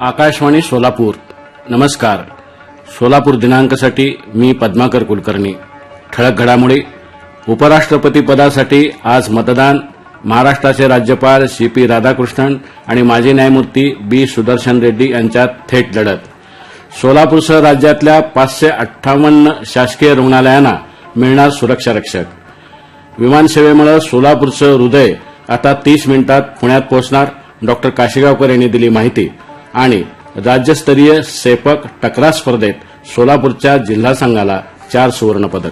आकाशवाणी सोलापूर. नमस्कार. सोलापूर दिनांकसाठी मी पद्माकर कुलकर्णी. ठळक घडामोडी. उपराष्ट्रपती पदासाठी आज मतदान. महाराष्ट्राचे राज्यपाल सी पी राधाकृष्णन आणि माजी न्यायमूर्ती बी सुदर्शन रेड्डी यांच्यात थेट लढत. सोलापूरसह राज्यातल्या पाचशे अठ्ठावन्न शासकीय रुग्णालयांना मिळणार सुरक्षा रक्षक विमानसेवेमुळे सोलापूरचं हृदय आता तीस मिनिटात पुण्यात पोहोचणार. डॉक्टर काशीगावकर यांनी दिली माहिती. आणि राज्यस्तरीय सेपक टकरा स्पर्धेत सोलापूरच्या जिल्हा संघाला चार सुवर्णपदक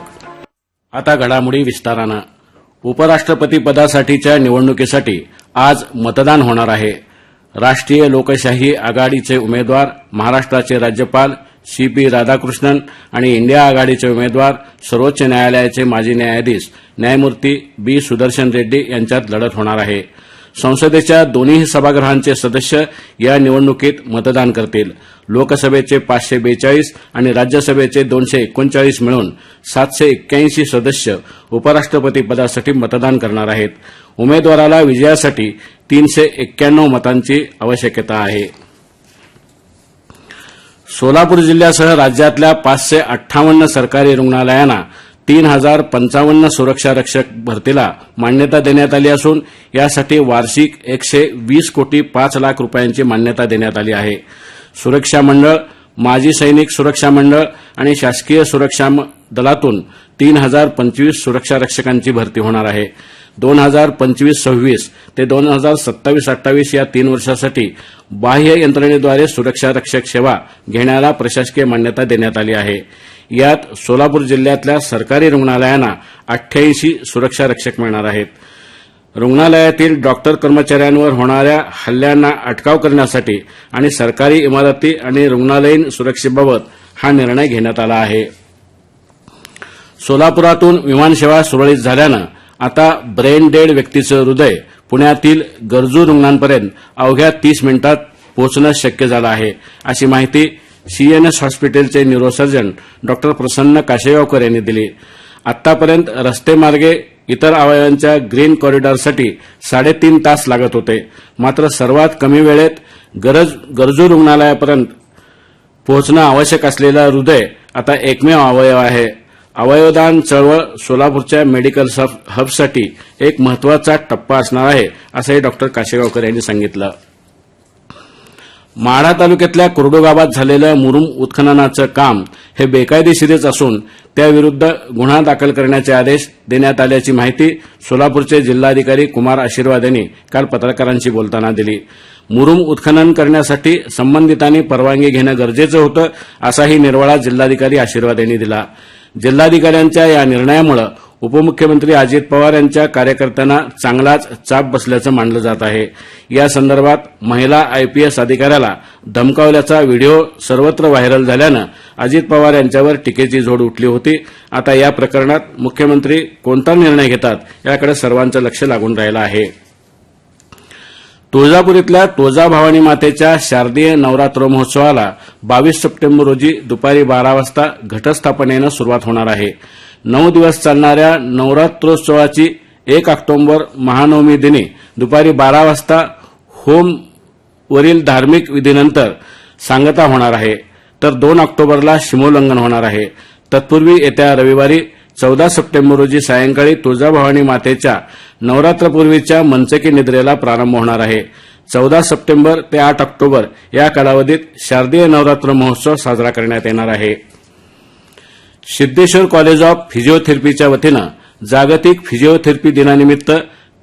आता घडामोडी विस्तारानं. उपराष्ट्रपती पदासाठीच्या निवडणुकीसाठी आज मतदान होणार आहे. राष्ट्रीय लोकशाही आघाडीचे उमेदवार महाराष्ट्राचे राज्यपाल सी पी राधाकृष्णन आणि इंडिया आघाडीचे उमेदवार सर्वोच्च न्यायालयाचे माजी न्यायाधीश न्यायमूर्ती बी सुदर्शन रेड्डी यांच्यात लढत होणार आहे. संसदेच्या दोन्ही सभागृहांचे सदस्य या निवडणुकीत मतदान करतील. लोकसभेचे पाचशे बेचाळीस आणि राज्यसभेचे दोनशे एकोणचाळीस मिळून सातशे एक्क्याऐंशी सदस्य उपराष्ट्रपती पदासाठी मतदान करणार आहेत. उमेदवाराला विजयासाठी तीनशे एक्क्याण्णव मतांची आवश्यकता आहे. सोलापूर जिल्ह्यासह राज्यातल्या पाचशे अठ्ठावन्न सरकारी रुग्णालयांना तीन हजार पंचावन्न सुरक्षा रक्षक भरतीला मान्यता देण्यात आली असून यासाठी वार्षिक एकशे वीस कोटी पाच लाख रुपयांची मान्यता देण्यात आली आहे. सुरक्षा मंडळ माजी सैनिक सुरक्षा मंडळ आणि शासकीय सुरक्षा म- दलातून तीन हजार पंचवीस सुरक्षा रक्षकांची भरती होणार आहे. दोन हजार पंचवीस सव्वीस ते दोन हजार सत्तावीस अठ्ठावीस या तीन वर्षासाठी बाह्य यंत्रणेद्वारे सुरक्षा रक्षक सेवा घेण्याला प्रशासकीय मान्यता देण्यात आली आहे. यात सोलापूर जिल्ह्यातल्या सरकारी रुग्णालयांना अठ्ठ्याऐंशी सुरक्षा रक्षक मिळणार आहेत. रुग्णालयातील डॉक्टर कर्मचाऱ्यांवर होणाऱ्या हल्ल्यांना अटकाव करण्यासाठी आणि सरकारी इमारती आणि रुग्णालयीन सुरक्षेबाबत हा निर्णय घेण्यात आला आहे. सोलापुरातून विमानसेवा सुरळीत झाल्यानं आता ब्रेन डेड व्यक्तीचं हृदय पुण्यातील गरजू रुग्णांपर्यंत अवघ्या तीस मिनिटात पोहोचणं शक्य झालं आहे. अशी माहिती सीएनएस हॉस्पिटलचे न्यूरोसर्जन डॉक्टर प्रसन्न काशेगावकर यांनी दिली. आतापर्यंत रस्तेमार्गे इतर अवयवांच्या ग्रीन कॉरिडॉरसाठी साडेतीन तास लागत होते. मात्र सर्वात कमी वेळेत गरज गरजू रुग्णालयापर्यंत पोहोचणं आवश्यक असलेला हृदय आता एकमेव अवयव आहे. अवयवदान चळवळ सोलापूरच्या मेडिकल हबसाठी एक महत्त्वाचा टप्पा असणार आहे असंही डॉक्टर काशेगावकर यांनी सांगितलं. माढा तालुक्यातल्या कुर्डू गावात झालेलं मुरुम उत्खननाचं काम हे बेकायदेशीरच असून त्याविरुद्ध गुन्हा दाखल करण्याचे आदेश देण्यात आल्याची माहिती सोलापूरचे जिल्हाधिकारी कुमार आशीर्वाद यांनी काल पत्रकारांशी बोलताना दिली. मुरुम उत्खनन करण्यासाठी संबंधितांनी परवानगी घेणं गरजेचं होतं असाही निर्वाळा जिल्हाधिकारी आशीर्वाद यांनी दिला. जिल्हाधिकाऱ्यांच्या या निर्णयामुळे उपमुख्यमंत्री अजित पवार यांच्या कार्यकर्त्यांना चांगलाच चाप बसल्याचं मानलं जात आहे. या संदर्भात महिला आयपीएस अधिकाऱ्याला धमकावल्याचा व्हिडिओ सर्वत्र व्हायरल झाल्यानं अजित पवार यांच्यावर टीकेची झोड उठली होती. आता या प्रकरणात मुख्यमंत्री कोणता निर्णय घेतात याकडे सर्वांचं लक्ष लागून राहिलं आहे. तुळजापूर इथल्या तुळजा भवानी मातेच्या शारदीय नवरात्र महोत्सवाला बावीस सप्टेंबर रोजी दुपारी बारा वाजता घटस्थापनेनं सुरुवात होणार आहे. नऊ दिवस चालणाऱ्या नवरात्रोत्सवाची एक ऑक्टोबर महानवमी दिनी दुपारी बारा वाजता होमवरील धार्मिक विधीनंतर सांगता होणार आहे. तर दोन ऑक्टोबरला शिमोल्लंघन होणार आहे. तत्पूर्वी येत्या रविवारी चौदा सप्टेंबर रोजी सायंकाळी तुळजाभवानी मातेच्या नवरात्रपूर्वीच्या मंचकी निद्रेला प्रारंभ होणार आहे. चौदा सप्टेंबर ते आठ ऑक्टोबर या कालावधीत शारदीय नवरात्र महोत्सव साजरा करण्यात येणार आहे. सिद्धेश्वर कॉलेज ऑफ फिजिओथेरपीच्या वतीनं जागतिक फिजिओथेरपी दिनानिमित्त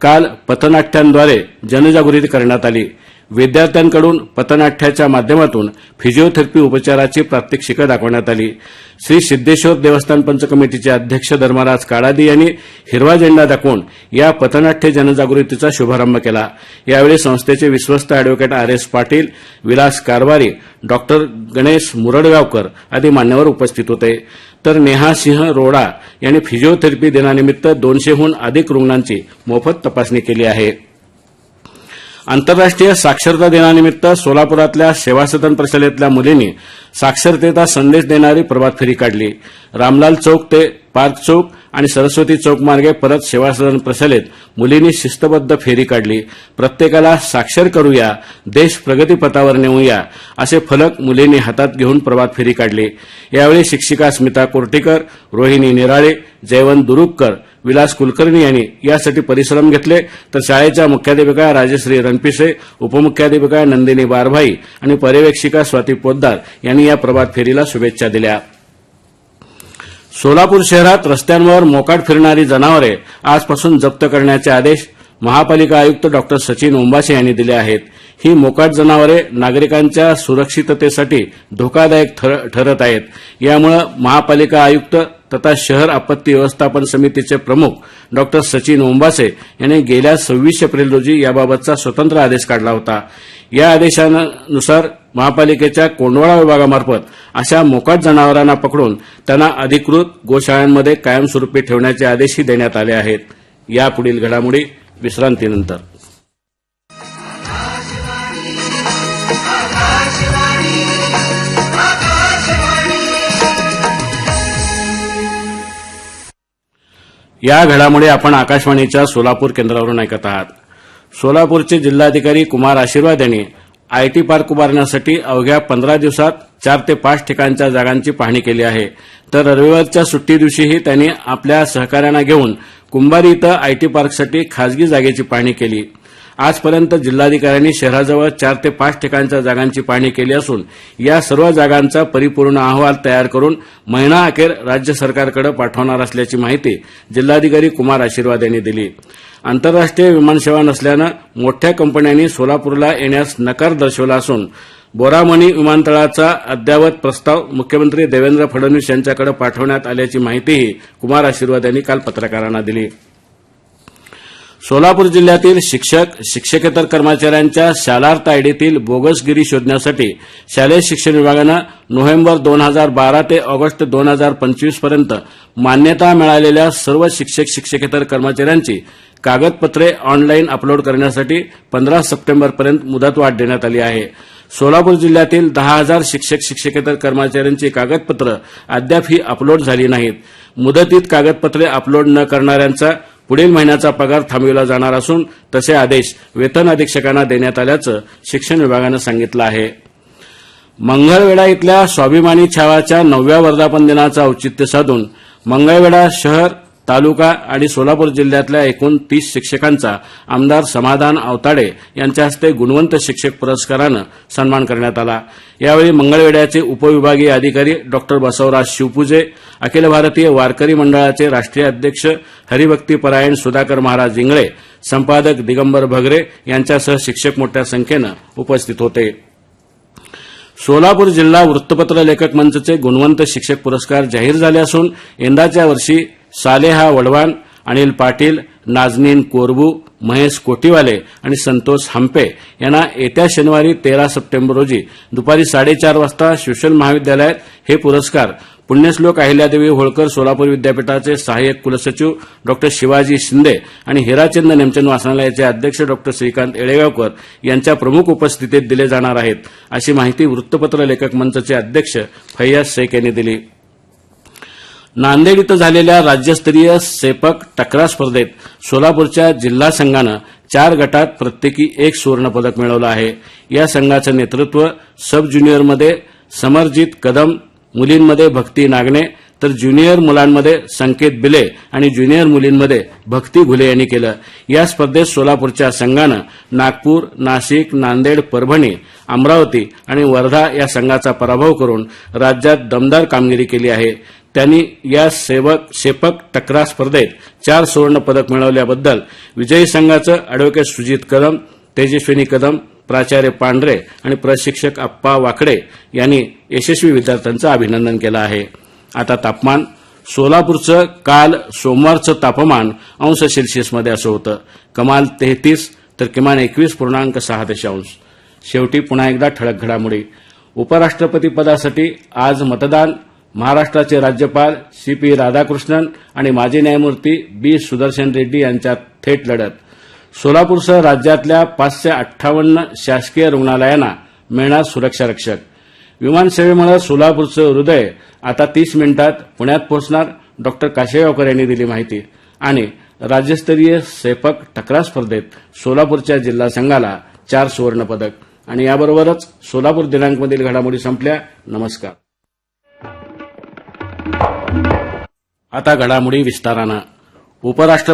काल पथनाट्यांद्वारे जनजागृती करण्यात आली. विद्यार्थ्यांकडून पथनाट्याच्या माध्यमातून फिजिओथेरपी उपचाराची प्रात्यक्षिकं दाखवण्यात आली. श्री सिद्धेश्वर देवस्थान पंच कमिटीचे अध्यक्ष धर्मराज काळादी यांनी हिरवा झेंडा दाखवून या पथनाट्य जनजागृतीचा शुभारंभ केला. यावेळी संस्थेचे विश्वस्त advocate R S Patil Vilas Karwari doctor Ganesh Murdagaonkar आदी मान्यवर उपस्थित होते. तर नेहा सिंह रोडा यांनी फिजिओथेरपी दिनानिमित्त दोनशेहून अधिक रुग्णांची मोफत तपासणी केली आहे. आंतरराष्ट्रीय साक्षरता दिनानिमित्त सोलापुरातल्या सेवासदन परिषदेतल्या मुलींनी साक्षरतेचा संदेश देणारी प्रभात फेरी काढली. रामलाल चौक ते पार्क चौक आणि सरस्वती चौक मार्गे परत सेवासदन प्रशालेत मुलींनी शिस्तबद्ध फेरी काढली. प्रत्येकाला साक्षर करूया. देश प्रगतीपथावर नेऊया. असे फलक मुलींनी हातात घेऊन प्रभात फेरी काढली. यावेळी शिक्षिका स्मिता कोर्टीकर रोहिणी निराळे जयवंत दुरुपकर विलास कुलकर्णी यांनी यासाठी परिश्रम घेतले. तर शाळेच्या मुख्याध्यापिका राजश्री रणपिसे उपमुख्याध्यापिका नंदिनी बारभाई आणि पर्यवेक्षिका स्वाती पोद्दार यांनी या प्रभात फेरीला शुभेच्छा दिल्या. सोलापूर शहरात रस्त्यांवर मोकाट फिरणारी जनावरे आजपासून जप्त करण्याचे आदेश महापालिका आयुक्त डॉक्टर सचिन ओंबासे यांनी दिले आहेत. ही मोकाट जनावरे नागरिकांच्या सुरक्षिततेसाठी धोकादायक ठर- ठरत आहेत. यामुळे महापालिका आयुक्त तथा शहर आपत्ती व्यवस्थापन समितीचे प्रमुख डॉक्टर सचिन ओंबासे यांनी गेल्या सव्वीस एप्रिल रोजी याबाबतचा स्वतंत्र आदेश काढला होता. या आदेशानुसार महापालिकेच्या कोंडवाळा विभागामार्फत अशा मोकाट जनावरांना पकडून त्यांना अधिकृत गोशाळांमध्ये कायमस्वरूपी ठेवण्याचे आदेशही देण्यात आले आहेत. यापुढील घडामोडी विश्रांतीनंतर. या घडामोडी आपण आकाशवाणीच्या सोलापूर केंद्रावरून ऐकत आहात. सोलापूरचे जिल्हाधिकारी कुमार आशीर्वाद यांनी आयटी पार्क उभारण्यासाठी अवघ्या पंधरा दिवसात चार ते पाच ठिकाणच्या जागांची पाहणी केली आहे. तर रविवारच्या सुट्टी दिवशीही त्यांनी आपल्या सहकाऱ्यांना घेऊन कुंभारी इथं आयटी पार्कसाठी खासगी जागेची पाहणी केली. आजपर्यंत जिल्हाधिकाऱ्यांनी शहराजवळ चार ते पाच ठिकाणच्या जागांची पाहणी केली असून या सर्व जागांचा परिपूर्ण अहवाल तयार करून महिना अखेर राज्य सरकारकडे पाठवणार असल्याची माहिती जिल्हाधिकारी कुमार आशीर्वाद यांनी दिली. आंतरराष्ट्रीय विमानसेवा नसल्यानं मोठ्या कंपन्यांनी सोलापूरला येण्यास नकार दर्शवला असून बोरामणी विमानतळाचा अद्ययावत प्रस्ताव मुख्यमंत्री देवेंद्र फडणवीस यांच्याकडे पाठवण्यात आल्याची माहितीही कुमार आशीर्वाद यांनी काल पत्रकारांना दिली. सोलापूर जिल्ह्यातील शिक्षक शिक्षकेतर कर्मचाऱ्यांच्या शालार्थ आयडीतील बोगसगिरी शोधण्यासाठी शालेय शिक्षण विभागानं नोव्हेंबर दोन हजार बारा ते ऑगस्ट दोन हजार पंचवीसपर्यंत मान्यता मिळालेल्या सर्व शिक्षक शिक्षकेतर कर्मचाऱ्यांची कागदपत्रे ऑनलाईन अपलोड करण्यासाठी पंधरा सप्टेंबरपर्यंत मुदतवाढ देण्यात आली आहे. सोलापूर जिल्ह्यातील दहा हजार शिक्षक शिक्षकेतर कर्मचाऱ्यांची कागदपत्र अद्याप ही अपलोड झाली नाहीत. मुदतीत कागदपत्रे अपलोड न करणाऱ्यांचा पुढील महिन्याचा पगार थांबविला जाणार असून तसे आदेश वेतन अधीक्षकांना देण्यात आल्याचं शिक्षण विभागानं सांगितलं आहे. मंगळवेढा इथल्या स्वाभिमानी छावाच्या नवव्या वर्धापन दिनाचं औचित्य साधून मंगळवेढा शहर तालुका आणि सोलापूर जिल्ह्यातल्या एकूण तीस शिक्षकांचा आमदार समाधान आवताडे यांच्या हस्ते गुणवंत शिक्षक पुरस्कारानं सन्मान करण्यात आला. यावेळी मंगळवेड्याचे उपविभागीय अधिकारी डॉक्टर बसवराज शिवपूजे अखिल भारतीय वारकरी मंडळाचे राष्ट्रीय अध्यक्ष हरिभक्तीपरायण सुधाकर महाराज इंगळे संपादक दिगंबर भगरे यांच्यासह शिक्षक मोठ्या संख्येनं उपस्थित होते. सोलापूर जिल्हा वृत्तपत्र लेखक मंचचे गुणवंत शिक्षक पुरस्कार जाहीर झाले असून यंदाच्या वर्षी सालेहा वडवान अनिल पाटील नाजनीन कोरबू महेश कोटीवाले आणि संतोष हंपे यांना येत्या शनिवारी तेरा सप्टेंबर रोजी दुपारी साडेचार वाजता शिक्षण महाविद्यालयात हे पुरस्कार पुण्यश्लोक अहिल्यादेवी होळकर सोलापूर विद्यापीठाचे सहाय्यक कुलसचिव डॉक्टर शिवाजी शिंदे आणि हिराचंद नेमचंद वाचनालयाचे अध्यक्ष डॉक्टर श्रीकांत येळेगावकर यांच्या प्रमुख उपस्थितीत दिले जाणार आहेत अशी माहिती वृत्तपत्र लेखक मंचचे अध्यक्ष फैयाज शेख यांनी दिली. नांदेड इथं झालेल्या राज्यस्तरीय सेपक टकरा स्पर्धेत सोलापूरच्या जिल्हा संघानं चार गटात प्रत्येकी एक सुवर्णपदक मिळवलं आहे. या संघाचं नेतृत्व सब ज्युनियरमध्ये समरजित कदम मुलींमध्ये भक्ती नागणे तर ज्युनियर मुलांमध्ये संकेत बिले आणि ज्युनियर मुलींमध्ये भक्ती घुले यांनी केलं. या स्पर्धेत सोलापूरच्या संघानं नागपूर नाशिक नांदेड परभणी अमरावती आणि वर्धा या संघाचा पराभव करून राज्यात दमदार कामगिरी केली आहे. त्यांनी या सेवक सेपक टकरा स्पर्धेत चार सुवर्ण पदक मिळवल्याबद्दल विजयी संघाचं अॅडव्होकेट सुजित कदम तेजस्विनी कदम प्राचार्य पांढरे आणि प्रशिक्षक अप्पा वाकडे यांनी यशस्वी विद्यार्थ्यांचं अभिनंदन केलं आहे. आता तापमान सोलापूरचं काल सोमवारचं तापमान अंश सेल्सिअसमध्ये असं होतं. कमाल तेहतीस तर किमान एकवीस पूर्णांक सहा दशांश शेवटी पुन्हा एकदा ठळक घडामोडी. उपराष्ट्रपती पदासाठी आज मतदान महाराष्ट्राचे राज्यपाल सी पी राधाकृष्णन आणि माजी न्यायमूर्ती बी सुदर्शन रेड्डी यांच्यात थेट लढत. सोलापूरसह राज्यातल्या पाचशे अठ्ठावन्न शासकीय रुग्णालयांना मिळणार सुरक्षा रक्षक विमानसेवेमुळे सोलापूरचं हृदय आता तीस मिनिटात पुण्यात पोहोचणार डॉक्टर काशेगावकर यांनी दिली माहिती आणि राज्यस्तरीय सेपक टकरा स्पर्धेत सोलापूरच्या जिल्हा संघाला चार सुवर्णपदक. आणि याबरोबरच सोलापूर दिनांकमधील घडामोडी संपल्या. नमस्कार. आता घडामोडी विस्तारानं. उपराष्ट्र